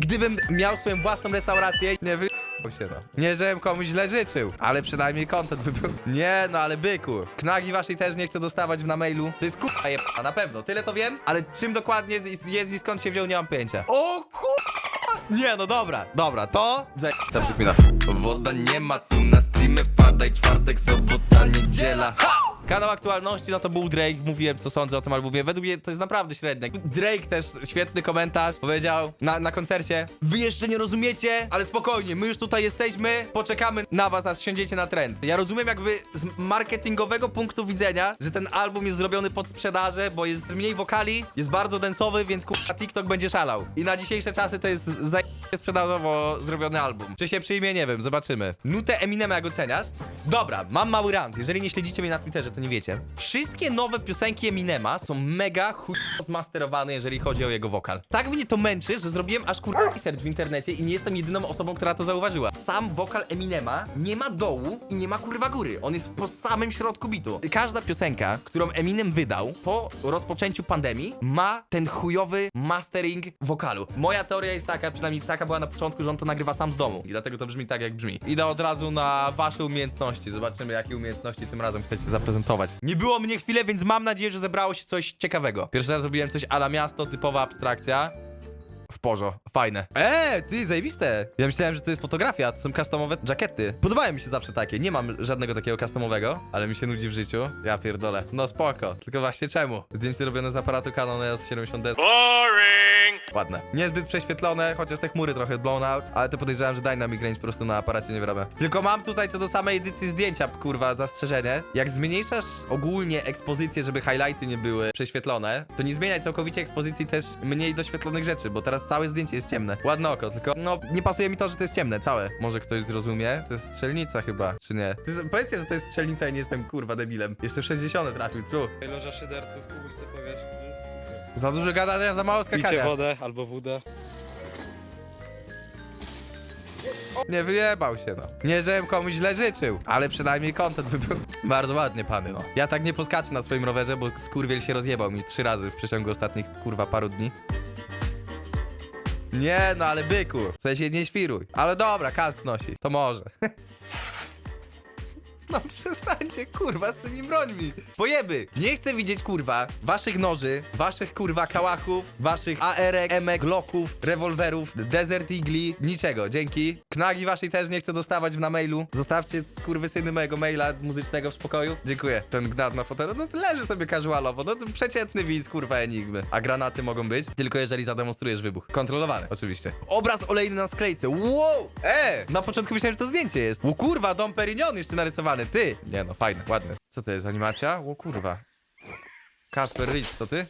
Gdybym miał swoją własną restaurację, nie wy... się no. Nie, żebym komuś źle życzył, ale przynajmniej content by był. Nie, no ale byku. Knagi waszej też nie chcę dostawać na mailu. To jest kurwa jeba, na pewno. Tyle to wiem, ale czym dokładnie jest i skąd się wziął, nie mam pojęcia. O kurwa! Nie, no dobra, dobra, to... Zaj... Ta przykmina. Woda nie ma tu na streamy, wpadaj czwartek, sobota, niedziela. Ha! Kanał aktualności, no to był Drake, mówiłem co sądzę o tym albumie. Według mnie to jest naprawdę średnie. Drake też świetny komentarz powiedział na, na koncercie. Wy jeszcze nie rozumiecie, ale spokojnie, my już tutaj jesteśmy, poczekamy na was, aż siądziecie na trend. Ja rozumiem jakby z marketingowego punktu widzenia, że ten album jest zrobiony pod sprzedażę, bo jest mniej wokali, jest bardzo densowy, więc kurwa TikTok będzie szalał. I na dzisiejsze czasy to jest za sprzedażowo zrobiony album. Czy się przyjmie, nie wiem, zobaczymy. Nutę Eminema jak oceniasz? Dobra, mam mały rant. Jeżeli nie śledzicie mnie na Twitterze, to nie wiecie. Wszystkie nowe piosenki Eminema są mega chuj zmasterowane, jeżeli chodzi o jego wokal. Tak mnie to męczy, że zrobiłem aż kurwa research w internecie i nie jestem jedyną osobą, która to zauważyła. Sam wokal Eminema nie ma dołu i nie ma kurwa góry. On jest po samym środku bitu. Każda piosenka, którą Eminem wydał po rozpoczęciu pandemii, ma ten chujowy mastering wokalu. Moja teoria jest taka, przynajmniej taka była na początku, że on to nagrywa sam z domu. I dlatego to brzmi tak, jak brzmi. Idę od razu na wasze umiejętności. Zobaczymy, jakie umiejętności tym razem chcecie zaprezentować. Nie było mnie chwilę, więc mam nadzieję, że zebrało się coś ciekawego. Pierwszy raz zrobiłem coś ala miasto, typowa abstrakcja. W porzo, fajne. Eee, ty, zajebiste. Ja myślałem, że to jest fotografia, to są customowe jackety. Podobają mi się zawsze takie, nie mam żadnego takiego customowego, ale mi się nudzi w życiu. Ja pierdolę. No spoko, tylko właśnie czemu? Zdjęcie robione z aparatu Canon EOS 70D. Boring! Ładne. Niezbyt prześwietlone, chociaż te chmury trochę blown out, ale to podejrzewam, że Dynamic Range po prostu na aparacie nie wyrabia. Tylko mam tutaj co do samej edycji zdjęcia, kurwa, zastrzeżenie. Jak zmniejszasz ogólnie ekspozycję, żeby highlighty nie były prześwietlone, to nie zmieniaj całkowicie ekspozycji też mniej doświetlonych rzeczy, bo teraz całe zdjęcie jest ciemne. Ładne oko, tylko no nie pasuje mi to, że to jest ciemne, całe. Może ktoś zrozumie? To jest strzelnica chyba, czy nie? To jest, powiedzcie, że to jest strzelnica i nie jestem kurwa debilem. Jeszcze w 60 trafił, true. Loża szyderców, Kubuś, co powiesz? Za dużo gadania, za mało Picie skakania. wodę albo wódę. Nie wyjebał się, no. Nie, żebym komuś źle życzył, ale przynajmniej content by był. Bardzo ładnie, pany, no. Ja tak nie poskaczę na swoim rowerze, bo skurwiel się rozjebał mi trzy razy w przeciągu ostatnich, kurwa, paru dni. Nie, no ale byku. W sensie nie świruj. Ale dobra, kask nosi. To może. No przestańcie, kurwa, z tymi brońmi. Pojeby! Nie chcę widzieć, kurwa, waszych noży, waszych, kurwa, kałachów, waszych AR-ek, emek, glocków, rewolwerów, Desert Eagle, niczego, dzięki. Knagi waszej też nie chcę dostawać na mailu. Zostawcie, syny mojego maila muzycznego w spokoju. Dziękuję. Ten gnat na fotelu, no leży sobie casualowo, no przeciętny widz, kurwa, enigmy. A granaty mogą być, tylko jeżeli zademonstrujesz wybuch. Kontrolowany, oczywiście. Obraz olejny na sklejce, wow! E! Na początku myślałem, że to zdjęcie jest. O kurwa, Dom Perignon jeszcze narysowany, ty! Nie no, fajne, ładne. Co to jest, animacja? O kurwa. Kasper Rich, to ty?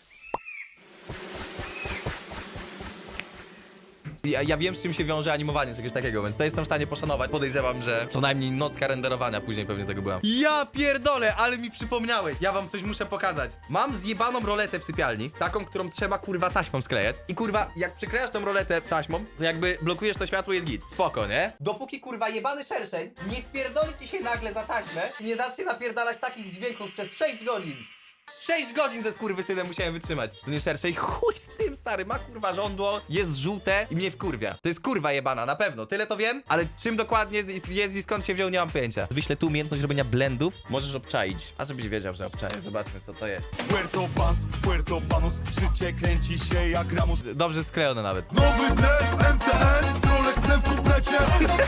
Ja, ja wiem, z czym się wiąże animowanie czegoś takiego, więc to jestem w stanie poszanować. Podejrzewam, że co najmniej nocka renderowania później pewnie tego byłam. Ja pierdolę, ale mi przypomniałeś. Ja wam coś muszę pokazać. Mam zjebaną roletę w sypialni, taką, którą trzeba kurwa taśmą sklejać. I kurwa, jak przyklejasz tą roletę taśmą, to jakby blokujesz to światło jest git. Spoko, nie? Dopóki kurwa jebany szerszeń nie wpierdoli ci się nagle za taśmę i nie zacznie napierdalać takich dźwięków przez 6 godzin. 6 godzin ze skurwysynem musiałem wytrzymać. To nie szersze i chuj z tym, stary, ma kurwa żądło, jest żółte i mnie wkurwia. To jest kurwa jebana, na pewno, tyle to wiem, ale czym dokładnie jest, jest i skąd się wziął, nie mam pojęcia. Wyślę tu umiejętność robienia blendów, możesz obczaić. A żebyś wiedział, że obczaję, zobaczmy co to jest. Puerto Bas, Puerto Banos, życie kręci się jak Ramos Dobrze sklejone nawet. Nowy dres, MTS, Rolexem w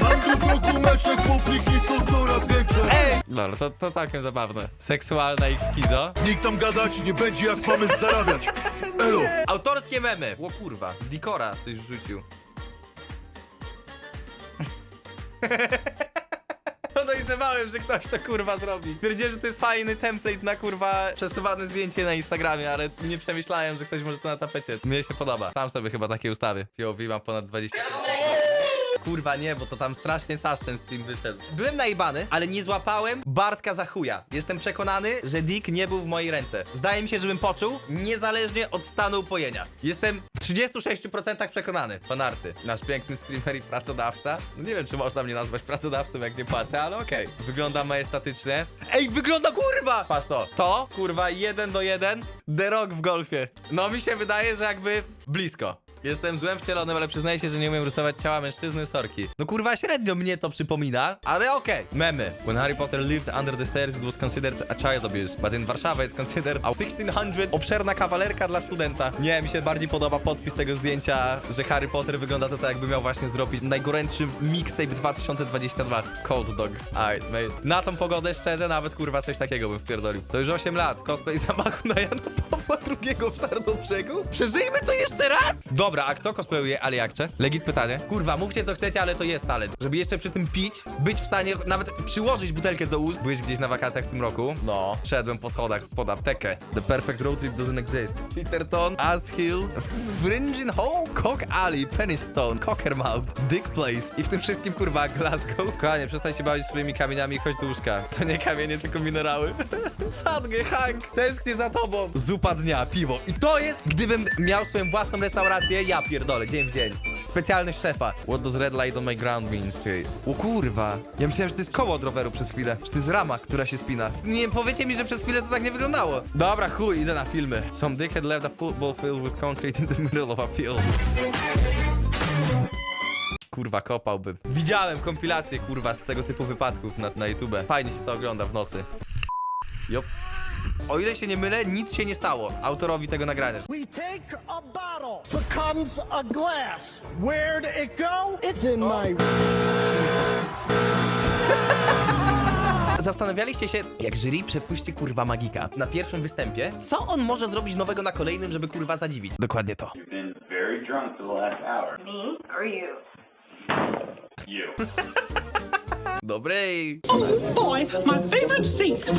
Mam dużo gumeczek, bo pliki są coraz większe Ej! Dobra, to, to całkiem zabawne. Seksualna ich skizo. Nikt tam gadać nie będzie jak mamy zarabiać Elo Autorskie memy! O kurwa, Dikora coś wrzucił. Podejrzewałem, że ktoś to kurwa zrobi. Twierdziłem, że to jest fajny template na kurwa przesuwane zdjęcie na Instagramie, ale nie przemyślałem, że ktoś może to na tapecie. Mnie się podoba. Sam sobie chyba takie ustawy. POV mam ponad 20 Kurwa nie, bo to tam strasznie sas ten stream wyszedł. Byłem najebany, ale nie złapałem Bartka za chuja. Jestem przekonany, że Dick nie był w mojej ręce. Zdaje mi się, żebym poczuł, niezależnie od stanu upojenia. Jestem w 36% przekonany. Fanarty. Nasz piękny streamer i pracodawca. No nie wiem, czy można mnie nazwać pracodawcą, jak nie płacę, ale okej. Wygląda majestatycznie. Ej, wygląda kurwa! Patrz to. To, kurwa, jeden do jeden. The Rock w golfie. No mi się wydaje, że jakby blisko. Jestem złem wcielonym, ale przyznaję się, że nie umiem rysować ciała mężczyzny, sorki. No kurwa, średnio mnie to przypomina, ale okej. Memy. When Harry Potter lived under the stairs, it was considered a child abuse, but in Warszawa it's considered a 1600 obszerna kawalerka dla studenta. Nie, mi się bardziej podoba podpis tego zdjęcia, że Harry Potter wygląda to tak, jakby miał właśnie zrobić najgorętszy mixtape 2022. Cold Dog. Alright, mate. Na tą pogodę, szczerze, nawet kurwa coś takiego bym wpierdolił. To już 8 lat. Cosplay zamachu na Jana Pawła II w Sarnobrzegu? Przeżyjmy to jeszcze raz? Dobra, a kto cosplayuje Aliakcze? Legit pytanie. Kurwa, mówcie co chcecie, ale to jest talent. Żeby jeszcze przy tym pić, być w stanie nawet przyłożyć butelkę do ust. Byłeś gdzieś na wakacjach w tym roku? No. Szedłem po schodach pod aptekę. The perfect road trip doesn't exist. Peterton, Ass Hill, Fringin Hole, Cock Alley, Penny Stone, Cockermouth, Dick Place i w tym wszystkim kurwa Glasgow. Kochanie, przestań się bawić swoimi kamieniami i chodź do łóżka. To nie kamienie, tylko minerały. Sadgę, Hank, tęsknię za tobą. Zupa dnia, piwo. I to jest, gdybym miał swoją własną restaurację, ja pierdolę, dzień w dzień. Specjalność szefa. What does red light on my ground mean? Czyli- O kurwa. Ja myślałem, że to jest koło od roweru przez chwilę. Że to jest rama, która się spina. Nie powiecie mi, że przez chwilę to tak nie wyglądało. Dobra, chuj, idę na filmy. Some dickhead left a football field with concrete in the middle of a field. Kurwa, kopałbym. Widziałem kompilację, kurwa, z tego typu wypadków na, na YouTube. Fajnie się to ogląda w nocy. Jop. O ile się nie mylę, nic się nie stało autorowi tego nagrania. We take a bottle, becomes a glass. Where'd it go? It's in my. Zastanawialiście się, jak jury przepuści kurwa magika na pierwszym występie, co on może zrobić nowego na kolejnym, żeby kurwa zadziwić? Dokładnie to. You've been very drunk for the last hour. Me or you? You. Dobrej. Boy, my favorite seat.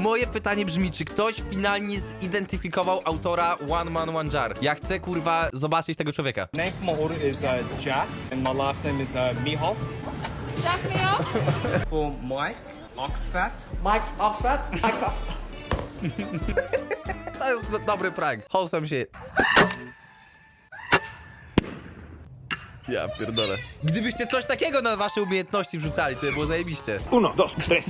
Moje pytanie brzmi, czy ktoś finalnie zidentyfikował autora One Man One Jar? Ja chcę kurwa zobaczyć tego człowieka. name for my order is uh, Jack, and my last name is uh, Mihal. Jack up? For Mike Oxfat. Mike Oxford. Mike. To jest do, dobry prank. Wholesome się. Ja pierdolę. Gdybyście coś takiego na wasze umiejętności wrzucali, to by było zajebiście. 1, 2, 3, 4,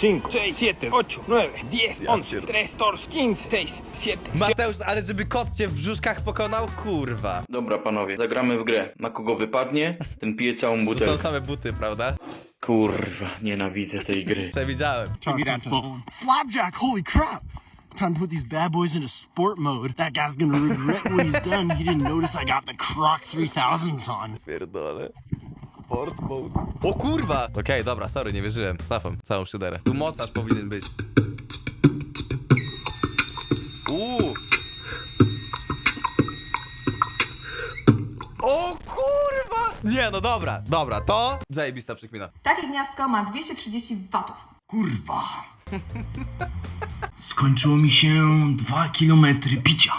5, 6, 7, 8, 9, 10, Ja 11, pierd- 13, 14, 15, 16, 17, Mateusz, ale żeby kot cię w brzuszkach pokonał? Kurwa. Dobra, panowie, zagramy w grę. Na kogo wypadnie, ten pije całą To są butelkę. same buty, prawda? Kurwa, nienawidzę tej gry. Przewidziałem. Give me that phone. Flapjack, holy crap. Time to put these bad boys into sport mode. That guy's gonna regret what he's done. He didn't notice I got the Croc 3000s on. Pierdolę. Sport mode. O kurwa! Okej, dobra, sorry, nie wierzyłem. Cofam całą szyderę. Tu mocarz powinien być. Uuu! O kurwa! Nie, no dobra, dobra, to zajebista przekmina. Takie gniazdko ma 230 watów. Kurwa. Skończyło mi się dwa kilometry picia.